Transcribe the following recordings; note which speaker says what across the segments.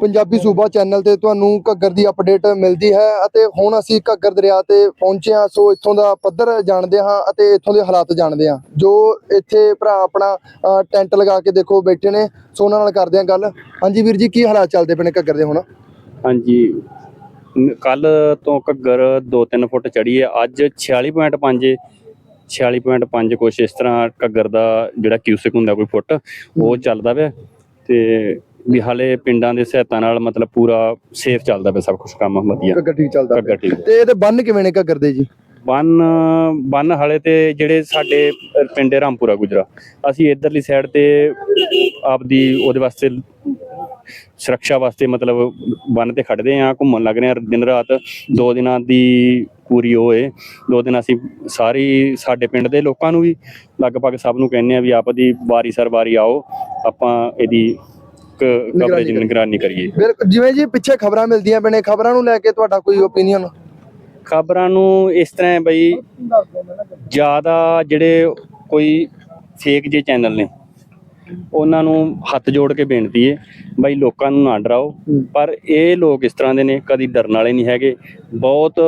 Speaker 1: ਪੰਜਾਬੀ ਸੂਬਾ ਚੈਨਲ ਤੇ ਤੁਹਾਨੂੰ ਘੱਗਰ ਦੀ ਅਪਡੇਟ ਮਿਲਦੀ ਹੈ ਅਤੇ ਹੁਣ ਅਸੀਂ ਘੱਗਰ ਦਰਿਆ ਤੇ ਪਹੁੰਚੇ ਹਾਂ, ਸੋ ਇੱਥੋਂ ਦਾ ਪੱਧਰ ਜਾਣਦੇ ਹਾਂ ਅਤੇ ਇੱਥੋਂ ਦੇ ਹਾਲਾਤ ਜਾਣਦੇ ਹਾਂ। ਜੋ ਇੱਥੇ ਭਰਾ ਆਪਣਾ ਟੈਂਟ ਲਗਾ ਕੇ ਦੇਖੋ ਬੈਠੇ ਨੇ, ਸੋ ਉਹਨਾਂ ਨਾਲ ਕਰਦੇ ਹਾਂ ਗੱਲ। ਹਾਂਜੀ ਵੀਰ ਜੀ, ਕੀ ਹਾਲਾਤ ਚੱਲਦੇ ਪਏ ਨੇ ਘੱਗਰ ਦੇ ਹੁਣ?
Speaker 2: ਹਾਂਜੀ ਕੱਲ ਤੋਂ ਘੱਗਰ 2-3 ਫੁੱਟ ਚੜੀ ਹੈ, ਅੱਜ 46.5 46.5 ਕੁਛ ਇਸ ਤਰ੍ਹਾਂ ਘੱਗਰ ਦਾ ਜਿਹੜਾ ਕਿਊਸਿਕ ਹੁੰਦਾ ਕੋਈ ਫੁੱਟ, ਉਹ ਚੱਲਦਾ ਪਿਆ। ਤੇ ਵੀ ਹਾਲੇ ਪਿੰਡਾਂ ਦੇ ਸਹਾਇਤਾ ਨਾਲ ਮਤਲਬ ਪੂਰਾ ਸੇਫ ਚੱਲਦਾ ਪਿਆ ਸਭ ਕੁਝ ਕੰਮ ਵਧੀਆ।
Speaker 1: ਘੱਗਰ ਠੀਕ ਚੱਲਦਾ
Speaker 2: ਘੱਗਰ ਠੀਕ
Speaker 1: ਤੇ ਇਹਦੇ ਬੰਨ ਕਿਵੇਂ ਨੇ ਘੱਗਰ ਦੇ ਜੀ?
Speaker 2: ਬੰਨ ਬੰਨ ਹਾਲੇ ਤੇ ਜਿਹੜੇ ਸਾਡੇ ਪਿੰਡ ਰਾਮਪੁਰਾ ਗੁਜਰਾ ਅਸੀਂ ਇਧਰਲੀ ਸਾਈਡ ਤੇ ਆਪਦੀ ਉਹਦੇ ਵਾਸਤੇ ਸੁਰੱਖਿਆ ਵਾਸਤੇ ਮਤਲਬ ਬੰਨ ਤੇ ਖੜਦੇ ਆ ਘੁੰਮਣ ਲੱਗ ਰਹੇ ਆ ਦਿਨ ਰਾਤ। ਦੋ ਦਿਨਾਂ ਦੀ ਪੂਰੀ ਹੋਏ ਦੋ ਦਿਨ ਅਸੀਂ ਸਾਰੀ ਸਾਡੇ ਪਿੰਡ ਦੇ ਲੋਕਾਂ ਨੂੰ ਵੀ ਲਗਭਗ ਸਭ ਨੂੰ ਕਹਿੰਦੇ ਆ ਵੀ ਆਪ ਦੀ ਵਾਰੀ ਸਰ ਵਾਰੀ ਆਓ। ਆਪਾਂ ਇਹਦੀ ਕਵਰੇਜ। ਨਿਗਰਾਨੀ ਕਰੀਏ।
Speaker 1: ਬਿਲਕੁਲ ਜਿਵੇਂ ਜੀ ਪਿੱਛੇ ਖਬਰਾਂ ਮਿਲਦੀਆਂ ਪਏ ਨੇ ਖਬਰਾਂ ਨੂੰ ਲੈ ਕੇ ਤੁਹਾਡਾ ਕੋਈ ਓਪੀਨੀਅਨ
Speaker 2: ਖਬਰਾਂ ਨੂੰ ਇਸ ਤਰ੍ਹਾਂ ਹੈ ਬਈ ਜ਼ਿਆਦਾ ਜਿਹੜੇ ਕੋਈ ਫੇਕ ਜੇ ਚੈਨਲ ਨੇ ਉਹਨਾਂ ਨੂੰ ਹੱਥ ਜੋੜ ਕੇ ਬੇਨਤੀ ਹੈ ਬਈ ਲੋਕਾਂ ਨੂੰ ਨਾ ਡਰਾਓ। ਪਰ ਇਹ ਲੋਕ ਇਸ ਤਰ੍ਹਾਂ ਦੇ ਨੇ ਕਦੀ ਡਰਨ ਵਾਲੇ ਨਹੀਂ ਹੈਗੇ। ਬਹੁਤ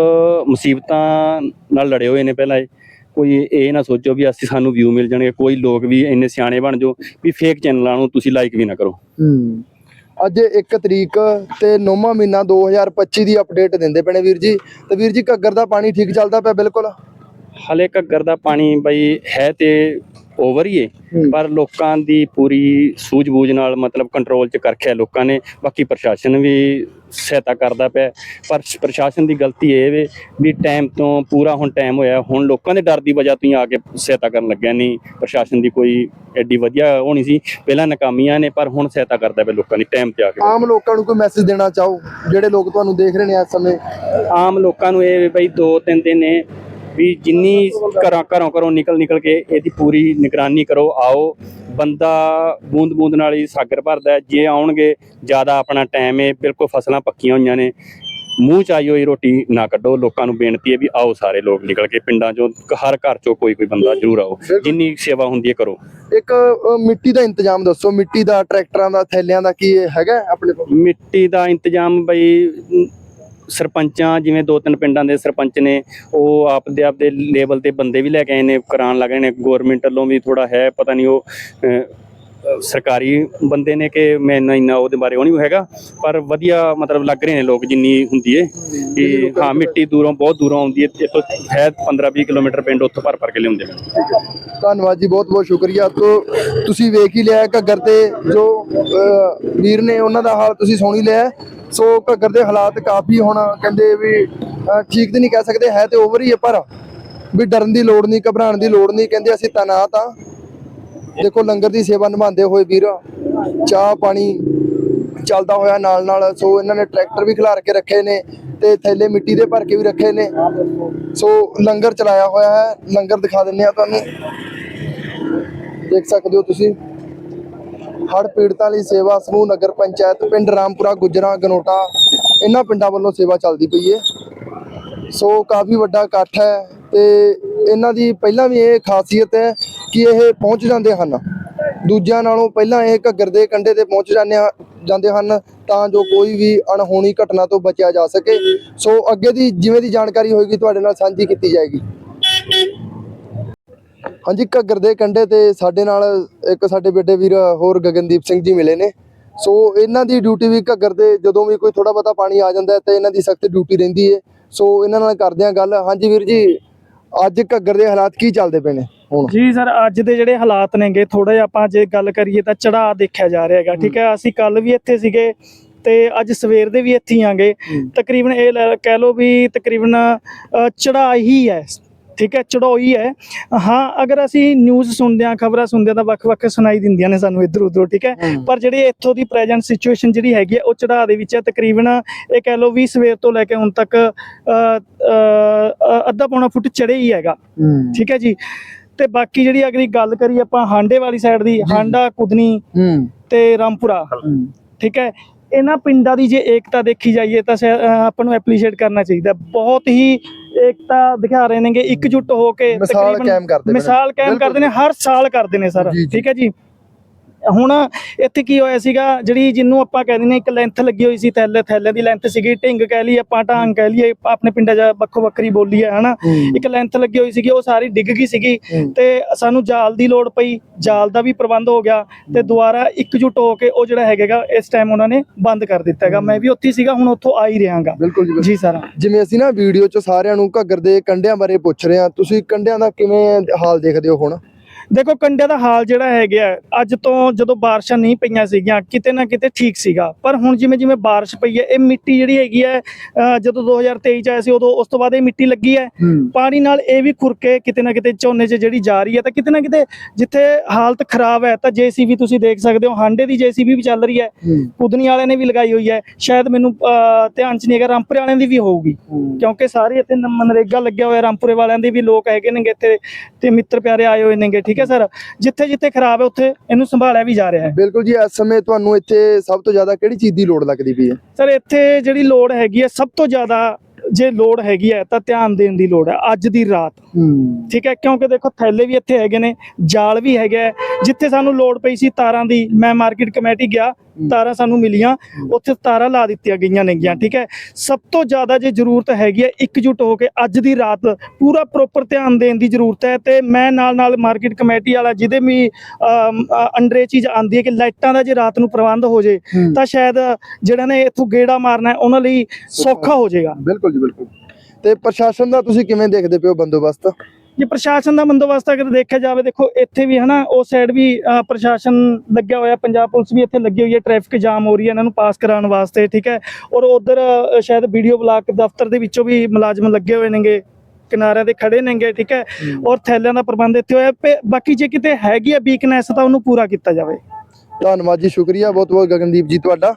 Speaker 2: ਮੁਸੀਬਤਾਂ ਨਾਲ ਲੜੇ ਹੋਏ ਨੇ ਪਹਿਲਾਂ ਇਹ। ਕੋਈ ਇਹ ਨਾ ਸੋਚੋ ਵੀ ਅਸੀਂ ਸਾਨੂੰ ਵਿਊ ਮਿਲ ਜਾਣਗੇ ਕੋਈ ਲੋਕ ਵੀ ਇੰਨੇ ਸਿਆਣੇ ਬਣ ਜਾਓ ਵੀ ਫੇਕ ਚੈਨਲਾਂ ਨੂੰ ਤੁਸੀਂ ਲਾਈਕ ਵੀ ਨਾ ਕਰੋ।
Speaker 1: ਹੂੰ। ਅੱਜ 1 ਤਰੀਕ ਤੇ ਨੌਵਾਂ ਮਹੀਨਾ 2025 ਦੀ ਅਪਡੇਟ ਦਿੰਦੇ ਪਏ ਨੇ ਵੀਰ ਜੀ। ਤੇ ਵੀਰ ਜੀ ਘੱਗਰ ਦਾ ਪਾਣੀ ਠੀਕ ਚੱਲਦਾ ਪਿਆ ਬਿਲਕੁਲ?
Speaker 2: ਹਲੇ ਘੱਗਰ ਦਾ ਪਾਣੀ ਬਈ ਹੈ ਤੇ ਓਵਰ ਹੀ ਹੈ
Speaker 1: ਹੂੰ।
Speaker 2: ਪਰ ਲੋਕਾਂ ਦੀ ਪੂਰੀ ਸੂਝ-ਬੂਝ ਨਾਲ ਮਤਲਬ ਕੰਟਰੋਲ 'ਚ ਕਰਖਿਆ ਲੋਕਾਂ ਨੇ। ਬਾਕੀ ਪ੍ਰਸ਼ਾਸਨ ਵੀ ਸਹਾਇਤਾ ਕਰਦਾ ਪਿਆ। ਪਰ ਪ੍ਰਸ਼ਾਸਨ ਦੀ ਗਲਤੀ ਇਹ ਵੇ ਵੀ ਟਾਈਮ ਤੋਂ ਪੂਰਾ ਹੁਣ ਟਾਈਮ ਹੋਇਆ। ਹੁਣ ਲੋਕਾਂ ਦੇ ਡਰ ਦੀ ਵਜ੍ਹਾ ਤੋਂ ਆ ਕੇ ਸਹਾਇਤਾ ਕਰਨ ਲੱਗਿਆ ਨਹੀਂ ਪ੍ਰਸ਼ਾਸਨ ਦੀ ਕੋਈ ਐਡੀ ਵਧੀਆ ਹੋਣੀ ਸੀ। ਪਹਿਲਾਂ ਨਾਕਾਮੀਆਂ ਨੇ ਪਰ ਹੁਣ ਸਹਾਇਤਾ ਕਰਦਾ ਪਿਆ ਲੋਕਾਂ ਦੀ ਟਾਈਮ ਤੇ ਆ ਕੇ।
Speaker 1: ਆਮ ਲੋਕਾਂ ਨੂੰ ਕੋਈ ਮੈਸੇਜ ਦੇਣਾ ਚਾਹੋ? ਜਿਹੜੇ ਲੋਕ ਤੁਹਾਨੂੰ ਦੇਖ ਰਹੇ ਨੇ ਇਸ ਸਮੇਂ?
Speaker 2: ਆਮ ਲੋਕਾਂ ਨੂੰ ਇਹ ਵੀ ਬਈ ਦੋ ਤਿੰਨ ਦਿਨ ਨੇ। ਵੀ ਜਿੰਨੀ ਘਰਾਂ ਘਰੋਂ ਘਰੋਂ ਨਿਕਲ ਨਿਕਲ ਕੇ ਇਹਦੀ ਪੂਰੀ ਨਿਗਰਾਨੀ ਕਰੋ ਆਓ। ਬੰਦਾ ਬੂੰਦ ਬੂੰਦ ਨਾਲ ਹੀ ਸਾਗਰ ਭਰਦਾ। ਜੇ ਆਉਣਗੇ ਜ਼ਿਆਦਾ ਆਪਣਾ ਟਾਈਮ ਹੈ ਬਿਲਕੁਲ ਫਸਲਾਂ ਪੱਕੀਆਂ ਹੋਈਆਂ ਨੇ। ਮੂੰਹ ਚ ਆਈ ਹੋਈ ਰੋਟੀ ਨਾ ਕੱਢੋ। ਲੋਕਾਂ ਨੂੰ ਬੇਨਤੀ ਹੈ ਵੀ ਆਓ ਸਾਰੇ ਲੋਕ ਨਿਕਲ ਕੇ ਪਿੰਡਾਂ ਚੋਂ ਹਰ ਘਰ ਚੋਂ ਕੋਈ ਕੋਈ ਬੰਦਾ ਜ਼ਰੂਰ ਆਓ। ਜਿੰਨੀ ਸੇਵਾ ਹੁੰਦੀ ਹੈ ਕਰੋ।
Speaker 1: ਇੱਕ ਮਿੱਟੀ ਦਾ ਇੰਤਜ਼ਾਮ ਦੱਸੋ। ਮਿੱਟੀ ਦਾ ਟਰੈਕਟਰਾਂ ਦਾ ਥੈਲਿਆਂ ਦਾ ਕੀ ਹੈਗਾ ਆਪਣੇ ਕੋਲ?
Speaker 2: ਮਿੱਟੀ ਦਾ ਇੰਤਜ਼ਾਮ ਬਈ ਸਰਪੰਚਾਂ, ਜਿਵੇਂ ਦੋ ਤਿੰਨ ਪਿੰਡਾਂ ਦੇ ਸਰਪੰਚ ਨੇ, ਉਹ ਆਪਦੇ ਆਪਦੇ ਲੈਵਲ ਤੇ ਬੰਦੇ ਵੀ ਲੈ ਕੇ ਆਏ ਨੇ, ਕਰਾਉਣ ਲੱਗ ਰਹੇ ਨੇ। ਗਵਰਨਮੈਂਟ ਵੱਲੋਂ ਵੀ ਥੋੜਾ ਹੈ, ਪਤਾ ਨਹੀਂ ਉਹ ਸਰਕਾਰੀ ਬੰਦੇ ਨੇ ਕਿ ਮੈਂ ਇੰਨਾ ਇੰਨਾ ਉਹਦੇ ਬਾਰੇ ਉਹ ਨਹੀਂ ਹੈਗਾ ਪਰ ਵਧੀਆ ਮਤਲਬ ਲੱਗ ਰਹੇ ਨੇ ਲੋਕ ਜਿੰਨੀ ਹੁੰਦੀ ਏ ਕਿ ਹਾਂ ਮਿੱਟੀ ਦੂਰੋਂ ਬਹੁਤ ਦੂਰੋਂ ਆਉਂਦੀ ਹੈ ਇੱਥੋਂ ਹੈ 15 20 ਕਿਲੋਮੀਟਰ ਪਿੰਡ ਉੱਥੋਂ ਭਰ ਭਰ ਕੇ ਲਿਆਉਂਦੇ ਨੇ
Speaker 1: ਧੰਨਵਾਦ ਜੀ ਬਹੁਤ ਬਹੁਤ ਸ਼ੁਕਰੀਆ। ਤੋ ਤੁਸੀਂ ਵੇਖ ਹੀ ਲਿਆ ਘੱਗਰ ਤੇ ਜੋ ਵੀਰ ਨੇ ਉਹਨਾਂ ਦਾ ਹਾਲ ਤੁਸੀਂ ਸੁਣ ਹੀ ਲਿਆ ਸੋ ਘੱਗਰ ਦੇ ਹਾਲਾਤ ਕਾਫੀ ਹੁਣ ਕਹਿੰਦੇ ਵੀ ਠੀਕ ਤੇ ਨਹੀਂ ਕਹਿ ਸਕਦੇ ਹੈ ਤੇ ਓਵਰ ਹੀ ਹੈ ਪਰ ਵੀ ਡਰਨ ਦੀ ਲੋੜ ਨਹੀਂ ਘਬਰਾਉਣ ਦੀ ਲੋੜ ਨਹੀਂ ਕਹਿੰਦੇ ਅਸੀਂ ਤੈਨਾਤ ਆ ਦੇਖੋ, ਲੰਗਰ ਦੀ ਸੇਵਾ ਨਿਭਾਉਂਦੇ ਹੋਏ ਵੀਰ, ਚਾਹ ਪਾਣੀ ਚੱਲਦਾ ਹੋਇਆ ਨਾਲ ਨਾਲ, ਸੋ ਇਹਨਾਂ ਨੇ ਟਰੈਕਟਰ ਵੀ ਖਿਲਾਰ ਕੇ ਰੱਖੇ ਨੇ ਤੇ ਥੈਲੇ ਮਿੱਟੀ ਦੇ ਭਰ ਕੇ ਵੀ ਰੱਖੇ ਨੇ। ਸੋ ਲੰਗਰ ਚਲਾਇਆ ਹੋਇਆ ਹੈ। ਲੰਗਰ ਦਿਖਾ ਦਿੰਨੇ ਆ ਤੁਹਾਨੂੰ। ਦੇਖ ਸਕਦੇ ਹੋ ਤੁਸੀਂ। ਹੜ੍ਹ ਪੀੜਤਾਂ ਲਈ ਸੇਵਾ ਸਮੂਹ, ਨਗਰ ਪੰਚਾਇਤ, ਪਿੰਡ ਰਾਮਪੁਰਾ, ਗੁਜਰਾ, ਗਨੋਟਾ, ਇਹਨਾਂ ਪਿੰਡਾਂ ਵੱਲੋਂ ਸੇਵਾ ਚੱਲਦੀ ਪਈ ਹੈ। ਸੋ ਕਾਫੀ ਵੱਡਾ ਇਕੱਠ ਹੈ ਤੇ ਇਹਨਾਂ ਦੀ ਪਹਿਲਾਂ ਵੀ ਇਹ ਖਾਸੀਅਤ ਹੈ ਕਿ ਇਹ ਪਹੁੰਚ ਜਾਂਦੇ ਹਨ। ਦੂਜਿਆਂ ਨਾਲੋਂ ਪਹਿਲਾਂ ਇਹ ਘੱਗਰ ਦੇ ਕੰਢੇ ਤੇ ਪਹੁੰਚ ਜਾਂਦੇ ਜਾਂਦੇ ਹਨ ਤਾਂ ਜੋ ਕੋਈ ਵੀ ਅਣਹੋਣੀ ਘਟਨਾ ਤੋਂ ਬਚਿਆ ਜਾ ਸਕੇ। ਸੋ ਅੱਗੇ ਦੀ ਜਿਵੇਂ ਦੀ ਜਾਣਕਾਰੀ ਹੋਏਗੀ, ਤੁਹਾਡੇ ਨਾਲ ਸਾਂਝੀ ਕੀਤੀ ਜਾਏਗੀ। ਹਾਂਜੀ, ਘੱਗਰ ਦੇ ਕੰਢੇ ਤੇ ਸਾਡੇ ਨਾਲ ਇੱਕ ਸਾਡੇ ਬੇਟੇ ਵੀਰ ਹੋਰ ਗਗਨਦੀਪ ਸਿੰਘ ਜੀ ਮਿਲੇ ਨੇ। ਸੋ ਇਹਨਾਂ ਦੀ ਡਿਊਟੀ ਵੀ ਘੱਗਰ ਦੇ ਜਦੋਂ ਵੀ ਕੋਈ ਥੋੜਾ ਬਹੁਤਾ ਪਾਣੀ ਆ ਜਾਂਦਾ ਤੇ ਇਹਨਾਂ ਦੀ ਸਖਤ ਡਿਊਟੀ ਰਹਿੰਦੀ ਹੈ। ਸੋ ਇਹਨਾਂ ਨਾਲ ਕਰਦੇ ਹਾਂ ਗੱਲ। ਹਾਂਜੀ ਵੀਰ ਜੀ ਅੱਜ ਘੱਗਰ ਦੇ ਹਾਲਾਤ ਕੀ ਚੱਲਦੇ ਪਏ ਨੇ ਹੁਣ?
Speaker 3: ਜੀ ਸਰ ਅੱਜ ਦੇ ਜਿਹੜੇ ਹਾਲਾਤ ਨੇਗੇ ਥੋੜਾ ਜਿਹਾ ਆਪਾਂ ਜੇ ਗੱਲ ਕਰੀਏ ਤਾਂ ਚੜਾ ਦੇਖਿਆ ਜਾ ਰਿਹਾ ਹੈਗਾ ਠੀਕ ਹੈ? ਅਸੀਂ ਕੱਲ ਵੀ ਇੱਥੇ ਸੀਗੇ ਤੇ ਅੱਜ ਸਵੇਰ ਦੇ ਵੀ ਇੱਥੇ ਆਂਗੇ। ਤਕਰੀਬਨ ਇਹ ਲੈ- ਕਹਿ ਲਓ ਵੀ ਤਕਰੀਬਨ ਚੜਾਈ ਹੀ ਹੈ। ਠੀਕ ਹੈ ਚੜਾਈ ਹੈ। ਹਾਂ ਅਗਰ ਅਸੀਂ ਨਿਊਜ਼ ਸੁਣਦੇ ਹਾਂ ਖਬਰਾਂ ਸੁਣਦੇ ਹਾਂ ਤਾਂ ਵੱਖ-ਵੱਖ ਸੁਣਾਈ ਦਿੰਦੀਆਂ ਨੇ ਸਾਨੂੰ ਇੱਧਰ ਉੱਧਰੋਂ ਠੀਕ ਹੈ। ਪਰ ਜਿਹੜੀ ਇੱਥੋਂ ਦੀ ਪ੍ਰੈਜ਼ੈਂਟ ਸਿਚੁਏਸ਼ਨ ਜਿਹੜੀ ਹੈਗੀ ਹੈ ਉਹ ਚੜਾ ਦੇ ਵਿੱਚ ਹੈ। ਤਕਰੀਬਨ ਇਹ ਕਹਿ ਲਓ ਵੀ ਸਵੇਰ ਤੋਂ ਲੈ ਕੇ ਹੁਣ ਤੱਕ ਅੱਧਾ ਪੌਣਾ ਫੁੱਟ ਚੜੇ ਹੀ ਹੈਗਾ। ਠੀਕ ਹੈ ਜੀ। ਤੇ ਬਾਕੀ ਜਿਹੜੀ ਅਗਲੀ ਗੱਲ ਕਰੀ ਆਪਾਂ ਹਾਂਡੇ ਵਾਲੀ ਸਾਈਡ ਦੀ ਹਾਂਡਾ ਕੁਦਨੀ ਤੇ ਰਾਮਪੁਰਾ। ਠੀਕ ਹੈ। ਇਹਨਾਂ ਪਿੰਡਾਂ ਦੀ ਜੇ ਏਕਤਾ ਦੇਖੀ ਜਾਈਏ ਤਾਂ ਆਪਾਂ ਨੂੰ ਐਪਰੀਸ਼ੀਏਟ ਕਰਨਾ ਚਾਹੀਦਾ ਬਹੁਤ ਹੀ ਏਕਤਾ ਦਿਖਾ ਰਹੇ ਨੇਗੇ ਇਕਜੁੱਟ ਹੋ ਕੇ
Speaker 1: ਮਿਸਾਲ
Speaker 3: ਤਕਰੀਬਨ
Speaker 1: ਕਾਇਮ ਕਰਦੇ ਪਏ ਨੇ।
Speaker 3: ਮਿਸਾਲ ਕਾਇਮ ਕਰਦੇ ਨੇ ਹਰ ਸਾਲ ਕਰਦੇ ਨੇ ਸਰ। ਠੀਕ ਹੈ ਜੀ ਹੁਣ ਇੱਥੇ ਕੀ ਹੋਇਆ ਸੀਗਾ ਜਿਹੜੀ ਜਿਹਨੂੰ ਆਪਾਂ ਕਹਿੰਦੇ ਨੇ ਇੱਕ ਲੈਂਥ ਲੱਗੀ ਹੋਈ ਸੀ ਥੈਲੇ ਥੈਲੇ ਦੀ ਲੈਂਥ ਸੀਗੀ ਢਿੰਗ ਕਹਿ ਲਈ ਆਪਾਂ ਢਾਂਗ ਕਹਿ ਲਈਏ ਆਪਣੇ ਪਿੰਡਾਂ 'ਚ ਵੱਖੋ ਵੱਖਰੀ ਬੋਲੀ ਹੈ ਹਨਾ? ਇੱਕ ਲੈਂਥ ਲੱਗੀ ਹੋਈ ਸੀਗੀ ਉਹ ਸਾਰੀ ਡਿੱਗ ਗਈ ਸੀਗੀ। ਤੇ ਸਾਨੂੰ ਜਾਲ ਦੀ ਲੋੜ ਪਈ ਜਾਲ ਦਾ ਵੀ ਪ੍ਰਬੰਧ ਹੋ ਗਿਆ ਤੇ ਦੁਬਾਰਾ ਇਕਜੁੱਟ ਹੋ ਕੇ ਉਹ ਜਿਹੜਾ ਹੈਗਾਗਾ ਇਸ ਟਾਈਮ ਉਹਨਾਂ ਨੇ ਬੰਦ ਕਰ ਦਿੱਤਾ ਹੈਗਾ। ਮੈਂ ਵੀ ਉੱਥੇ ਸੀਗਾ ਹੁਣ ਉੱਥੋਂ ਆ ਹੀ ਰਿਹਾਗਾ।
Speaker 1: ਬਿਲਕੁਲ ਜੀ
Speaker 3: ਸਰ।
Speaker 1: ਜਿਵੇਂ ਅਸੀਂ ਨਾ ਵੀਡੀਓ 'ਚ ਸਾਰਿਆਂ ਨੂੰ ਘੱਗਰ ਦੇ ਕੰਢਿਆਂ ਬਾਰੇ ਪੁੱਛ ਰਹੇ ਹਾਂ ਤੁਸੀਂ ਕੰਢਿਆਂ ਦਾ ਕਿਵੇਂ ਹਾਲ ਦੇਖਦੇ ਹੋ ਹੁਣ?
Speaker 3: ਦੇਖੋ ਕੰਡਿਆਂ ਦਾ ਹਾਲ ਜਿਹੜਾ ਹੈਗਾ ਅੱਜ ਤੋਂ ਜਦੋਂ ਬਾਰਿਸ਼ਾਂ ਨਹੀਂ ਪਈਆਂ ਸੀਗੀਆਂ ਕਿਤੇ ਨਾ ਕਿਤੇ ਠੀਕ ਸੀਗਾ। ਪਰ ਹੁਣ ਜਿਵੇਂ ਜਿਵੇਂ ਬਾਰਿਸ਼ ਪਈ ਹੈ ਇਹ ਮਿੱਟੀ ਜਿਹੜੀ ਹੈਗੀ ਹੈ ਜਦੋਂ 2023 ਚ ਆਇਆ ਸੀ ਉਦੋਂ ਉਸ ਤੋਂ ਬਾਅਦ ਇਹ ਮਿੱਟੀ ਲੱਗੀ ਹੈ। ਪਾਣੀ ਨਾਲ ਇਹ ਵੀ ਖੁਰਕੇ ਕਿਤੇ ਨਾ ਕਿਤੇ ਝੋਨੇ 'ਚ ਜਿਹੜੀ ਜਾ ਰਹੀ ਹੈ ਤਾਂ ਕਿਤੇ ਨਾ ਕਿਤੇ ਜਿੱਥੇ ਹਾਲਤ ਖਰਾਬ ਹੈ ਤਾਂ ਜੀਸੀਬੀ ਤੁਸੀਂ ਦੇਖ ਸਕਦੇ ਹੋ ਹਾਂਡੇ ਦੀ ਜੀਸੀਬੀ ਵੀ ਚੱਲ ਰਹੀ ਹੈ। ਪੁਦਨੀ ਵਾਲਿਆਂ ਨੇ ਵੀ ਲਗਾਈ ਹੋਈ ਹੈ। ਸ਼ਾਇਦ ਮੈਨੂੰ ਧਿਆਨ 'ਚ ਨਹੀਂ ਹੈਗਾ ਰਾਮਪੁਰੇ ਵਾਲਿਆਂ ਦੀ ਵੀ ਹੋਊਗੀ। ਕਿਉਂਕਿ ਸਾਰੇ ਇੱਥੇ ਮਨਰੇਗਾ ਲੱਗਿਆ ਹੋਇਆ ਰਾਮਪੁਰੇ ਵਾਲਿਆਂ ਦੇ ਵੀ ਲੋਕ ਹੈਗੇ ਨੇਗੇ ਇੱਥੇ ਤੇ ਮਿੱਤਰ ਪਿਆਰੇ ਆਏ ਹੋਏ ਨੇਗੇ ਠੀਕ ਹੈ ਸਰ? ਜਿੱਥੇ ਜਿੱਥੇ ਖਰਾਬ ਹੈ ਉੱਥੇ ਇਹਨੂੰ ਸੰਭਾਲਿਆ ਵੀ ਜਾ ਰਿਹਾ ਹੈ।
Speaker 1: ਬਿਲਕੁਲ ਜੀ ਇਸ ਸਮੇਂ ਤੁਹਾਨੂੰ ਇੱਥੇ ਸਭ ਤੋਂ ਜ਼ਿਆਦਾ ਕਿਹੜੀ ਚੀਜ਼ ਦੀ ਲੋੜ ਲੱਗਦੀ ਪਈ ਹੈ?
Speaker 3: ਸਰ ਇੱਥੇ ਜਿਹੜੀ ਲੋੜ ਹੈਗੀ ਹੈ ਸਭ ਤੋਂ ਜ਼ਿਆਦਾ ਜੇ ਲੋੜ ਹੈਗੀ ਹੈ ਤਾਂ ਧਿਆਨ ਦੇਣ ਦੀ ਲੋੜ ਹੈ ਅੱਜ ਦੀ ਰਾਤ। ਠੀਕ ਹੈ ਕਿਉਂਕਿ ਦੇਖੋ ਥੈਲੇ ਵੀ ਇੱਥੇ ਹੈਗੇ ਨੇ ਜਾਲ ਵੀ ਹੈਗਾ। ਜਿੱਥੇ ਸਾਨੂੰ ਲੋੜ ਪਈ ਸੀ ਤਾਰਾਂ ਦੀ ਮੈਂ ਮਾਰਕੀਟ ਕਮੇਟੀ ਗਿਆ ਤਾਰਾਂ ਸਾਨੂੰ ਮਿਲੀਆਂ ਉੱਥੇ ਤਾਰਾਂ ਲਾ ਦਿੱਤੀਆਂ ਗਈਆਂ ਨੇਗੀਆਂ ਠੀਕ ਹੈ? ਸਭ ਤੋਂ ਜ਼ਿਆਦਾ ਜੇ ਜ਼ਰੂਰਤ ਹੈਗੀ ਹੈ ਇਕਜੁੱਟ ਹੋ ਕੇ ਅੱਜ ਦੀ ਰਾਤ ਪੂਰਾ ਪ੍ਰੋਪਰ ਧਿਆਨ ਦੇਣ ਦੀ ਜ਼ਰੂਰਤ ਹੈ ਤੇ ਮੈਂ ਨਾਲ ਨਾਲ ਮਾਰਕੀਟ ਕਮੇਟੀ ਵਾਲਾ ਜਿਹਦੇ ਵੀ ਅੰਡਰ ਚੀਜ਼ ਆਂਦੀ ਹੈ ਕਿ ਲਾਈਟਾਂ ਦਾ ਜੇ ਰਾਤ ਨੂੰ ਪ੍ਰਬੰਧ ਹੋ ਜੇ ਤਾਂ ਸ਼ਾਇਦ ਜਿਹੜਾ ਨੇ ਇੱਥੋਂ ਗੇੜਾ ਮਾਰਨਾ ਹੈ ਉਹਨਾਂ ਲਈ ਸੌਖਾ ਹੋ ਜਾਏਗਾ
Speaker 1: ਬਿਲਕੁਲ ਜੀ ਬਿਲਕੁਲ। ਤੇ ਪ੍ਰਸ਼ਾਸਨ ਦਾ ਤੁਸੀਂ ਕਿਵੇਂ ਦੇਖਦੇ ਪਿਓ ਬੰਦੋਬਸਤ?
Speaker 3: ਜੇ ਪ੍ਰਸ਼ਾਸਨ ਦਾ ਬੰਦੋਬਸਤ ਅਗਰ ਦੇਖਿਆ ਜਾਵੇ ਦੇਖੋ ਇੱਥੇ ਵੀ ਹਨਾ ਉਸ ਸਾਈਡ ਵੀ ਪ੍ਰਸ਼ਾਸਨ ਲੱਗਿਆ ਹੋਇਆ ਪੰਜਾਬ ਪੁਲਿਸ ਵੀ ਇੱਥੇ ਲੱਗੀ ਹੋਈ ਹੈ ਟ੍ਰੈਫਿਕ ਜਾਮ ਹੋ ਰਹੀ ਹੈ ਇਹਨਾਂ ਨੂੰ ਪਾਸ ਕਰਾਉਣ ਵਾਸਤੇ ਠੀਕ ਹੈ? ਔਰ ਉਧਰ ਸ਼ਾਇਦ ਵੀਡੀਓ ਬਲਾਕ ਦਫ਼ਤਰ ਦੇ ਵਿੱਚੋਂ ਵੀ ਮੁਲਾਜ਼ਮ ਲੱਗੇ ਹੋਏ ਨੇਗੇ ਕਿਨਾਰਿਆਂ ਤੇ ਖੜੇ ਨੇਗੇ ਠੀਕ ਹੈ? ਔਰ ਥੈਲਿਆਂ ਦਾ ਪ੍ਰਬੰਧ ਇੱਥੇ ਹੋਇਆ ਬਾਕੀ ਜੇ ਕਿਤੇ ਹੈਗੀ ਹੈ ਵੀਕਨੈਸ ਤਾਂ ਉਹਨੂੰ ਪੂਰਾ ਕੀਤਾ ਜਾਵੇ।
Speaker 1: ਧੰਨਵਾਦ ਜੀ ਸ਼ੁਕਰੀਆ ਬਹੁਤ ਬਹੁਤ ਗਗਨਦੀਪ ਜੀ ਤੁਹਾਡਾ।